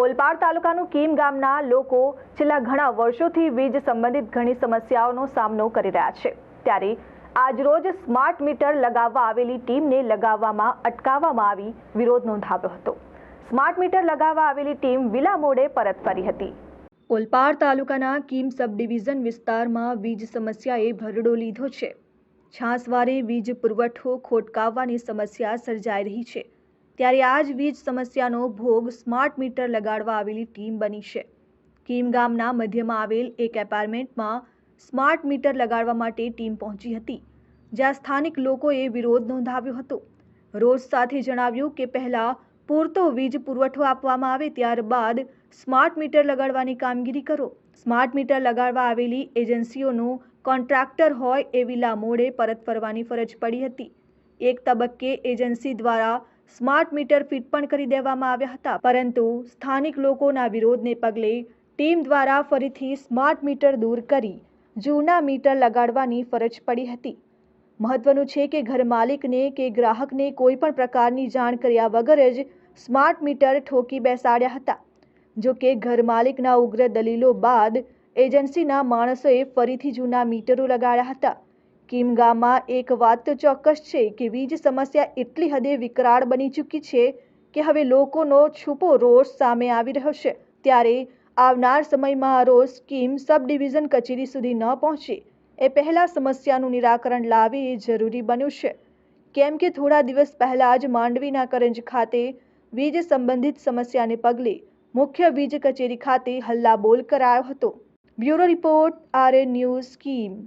ઓલપાડ તાલુકાનું કીમ ગામના લોકો છેલ્લા ઘણા વર્ષોથી વીજ સંબંધિત ઘણી સમસ્યાઓનો સામનો કરી રહ્યા છે. ત્યારે આજરોજ સ્માર્ટ મીટર લગાવવા આવેલી ટીમને લગાવવામાં અટકાવવામાં આવી વિરોધ નોંધાવ્યો હતો. સ્માર્ટ મીટર લગાવવા આવેલી ટીમ વિલા મોડે પરત ફરી હતી. ઓલપાડ તાલુકાના કીમ સબ ડિવિઝન વિસ્તારમાં વીજ સમસ્યાએ ભરડો લીધો છે. છાસવારે વીજ પુરવઠો ખોટકાવવાની સમસ્યા સર્જાઈ રહી છે. ત્યારે આ જ વીજ સમસ્યાનો ભોગ સ્માર્ટ મીટર લગાડવા આવેલી ટીમ બની છે. કીમ ગામના મધ્યમાં આવેલ એક એપાર્ટમેન્ટમાં સ્માર્ટ મીટર લગાડવા માટે ટીમ પહોંચી હતી, જ્યાં સ્થાનિક લોકોએ વિરોધ નોંધાવ્યો હતો. રોજ સાથે જણાવ્યું કે પહેલા પૂરતો વીજ પુરવઠો આપવામાં આવે ત્યારબાદ સ્માર્ટ મીટર લગાડવાની કામગીરી કરો. સ્માર્ટ મીટર લગાડવા આવેલી એજન્સીઓનું કોન્ટ્રાક્ટર હોય એવી લામોડે પરત ફરવાની ફરજ પડી હતી. એક તબક્કે એજન્સી દ્વારા સ્માર્ટ મીટર ફિટ પણ કરી દેવામાં આવ્યા હતા. પરંતુ સ્થાનિક લોકોના વિરોધને પગલે ટીમ દ્વારા ફરીથી સ્માર્ટ મીટર દૂર કરી જૂના મીટર લગાડવાની ફરજ પડી હતી. મહત્વનું છે કે ઘર માલિકને કે ગ્રાહકને કોઈ પણ પ્રકારની જાણ કર્યા વગર જ સ્માર્ટ મીટર ઠોકી બેસાડ્યા હતા. જો કે ઘર માલિકના ઉગ્ર દલીલો બાદ એજન્સીના માણસોએ ફરીથી જૂના મીટરો લગાડ્યા હતા. કીમ ગામમાં એક વાત તો ચોક્કસ છે કે વીજ સમસ્યા એટલી હદે વિકરાળ બની ચૂકી છે કે હવે લોકોનો છુપો રોષ સામે આવી રહ્યો છે. ત્યારે આવનાર સમયમાં આ રોષ સ્કીમ સબ ડિવિઝન કચેરી સુધી ન પહોંચે. એ પહેલાં સમસ્યાનું નિરાકરણ લાવે એ જરૂરી બન્યું છે. કેમ કે થોડા દિવસ પહેલાં જ માંડવીના કરંજ ખાતે વીજ સંબંધિત સમસ્યાને પગલે મુખ્ય વીજ કચેરી ખાતે હલ્લાબોલ કરાયો હતો. Bureau report R A news scheme